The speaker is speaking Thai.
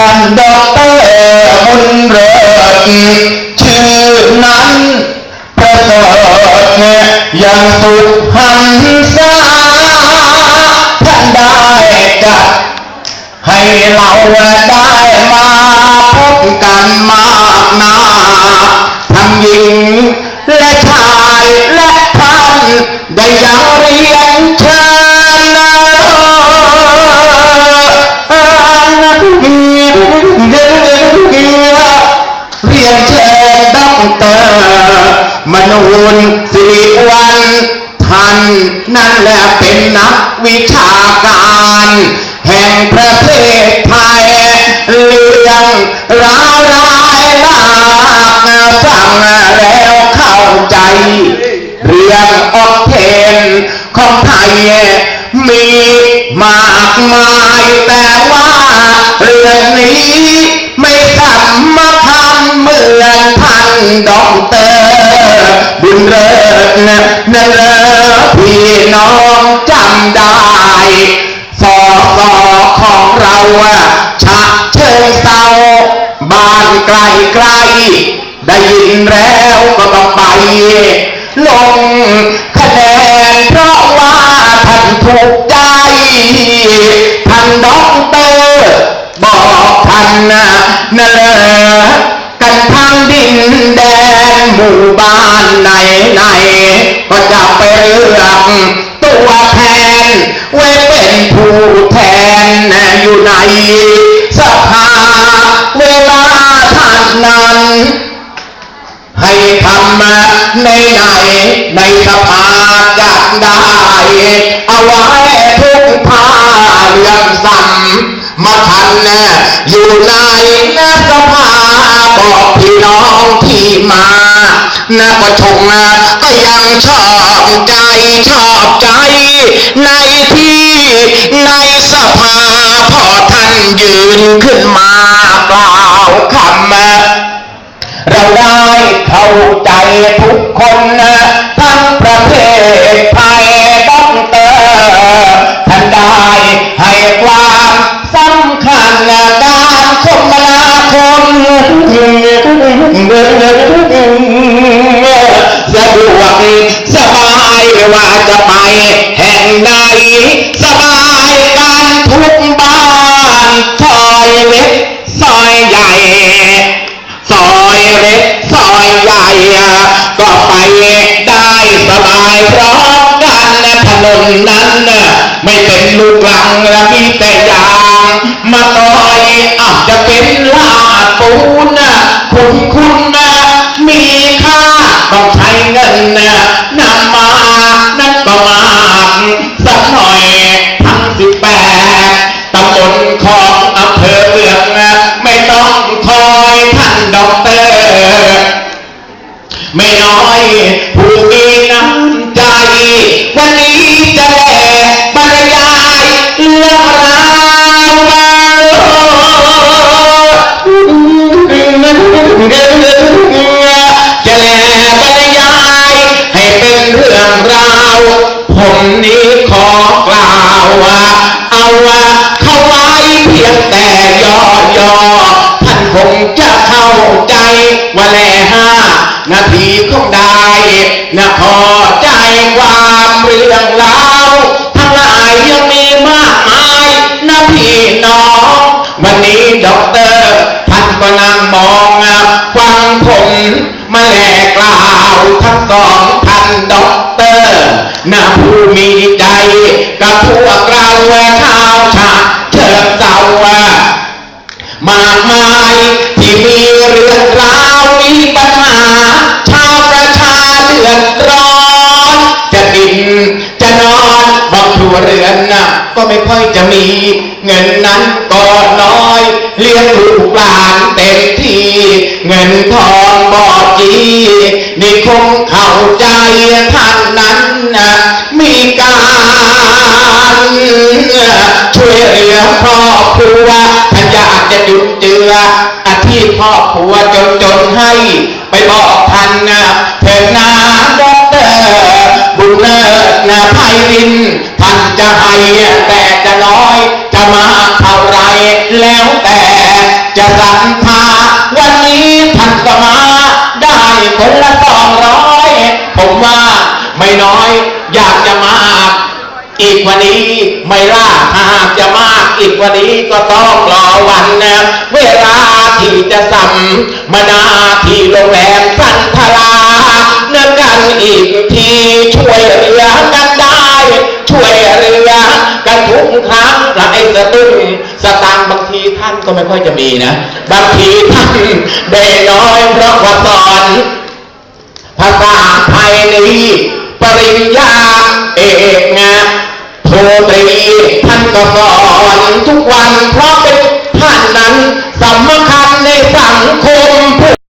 ท่านดอกเตอรบุญเริศชื่อนั้นประเสริฐยังสุดหันษาท่านได้จัดให้เราได้มาพบกันมากนาทั้งหญิง วิชาการแห่งประเทศไทยเรื่องราวร้ายลากฟังแล้วเข้าใจ เรื่องออกเทนของไทยมีมากมายแต่ว่าเรื่องนี้ไม่สำมาทำเหมือนท่านดอกเตอร์ บุญเลิศนะนั่นเลอพี่น้องจำได้สอสอของเราอะฉะเชิงเศร้าบ้านไกลไกลได้ยินแล้วก็ต้องไป ลงคะแนนเพราะว่าท่านถูกใจท่านด็อกเตอร์บอกท่านนะนั่นแหละกั นทางดินแดนหมู่บ้านไหนไหนก็จะไปเลือกตัวแทน ไว้เป็นผู้แทนอยู่ในสภาเวลาท่านนั้นให้ทำมาในไหนในสภาจัดได้ เอาไว้ทุกผ้าเรื่องสัมมาทันอยู่ในนสภา บอกพี่น้องที่มานะก็ชงนะก็ยังชอบใจชอบใจ ในที่ในสภาพอท่านยืนขึ้นมากล่าวคำเราได้เข้าใจทุกคนนะทั้งประ ก็ไปได้สบายเพราะกันและถนนนั้นน่ะไม่เป็นลูกลังและมีแต่ยางมาต่อยอาจจะเป็นลาดปูนนคุณคุณนะ ผมนี้ขอกล่าวว่า เอาว่าเข้าไว้เพียงแต่ย่อย่อๆท่านคงจะเข้าใจว่าแลห้านาทีคงได้นะพอใจความเรื่องราวทั้งหลายยังมีมากมายนะพี่น้อง วันนี้ด็อกเตอร์ท่านก็นั่งมองฟังผมมาแลกล่าวทั้งสองท่านด็อก เตอร์นะผู้มีใจกับพวกเราข้าวชาเชิญเจ้ามากมายที่มีเรื่องราวมีปัญหา ชาวประชาเดือดร้อน จะกินจะนอนบางครัวเรือนน่ะก็ไม่ค่อยจะมี เงินนั้นก็น้อย เลี้ยงลูกหลานเต็มที่ ผัวจนจนให้ ไปบอกท่านนะเถิดนาด็อกเตอร์บุญเลิศนะไพริน ท่านจะให้แต่จะน้อย จะมาเท่าไรแล้วแต่จะรันพาวันนี้ท่านก็มาได้คนละสองร้อยผมว่าไม่น้อยอยากจะมาอีกวันนี้ไม่ล่าหากจะมากอีกวันนี้ก็ต้องรอวันนะเวลา จะสัมมนาที่โรงแรมสันทราเนื่อกันอีกทีช่วยเหลือกันได้ ช่วยเหลือกันทุกครั้งหลายสตุ้งสตางค์บางทีท่านก็ไม่ค่อยจะมีนะ บางทีท่านได้น้อยเพราะว่าสอนภาษาไทยนี้ปริญญาเอกนโทตรีท่านก็สอนทุกวันเพราะเป็นท่านนั้นสำคัญ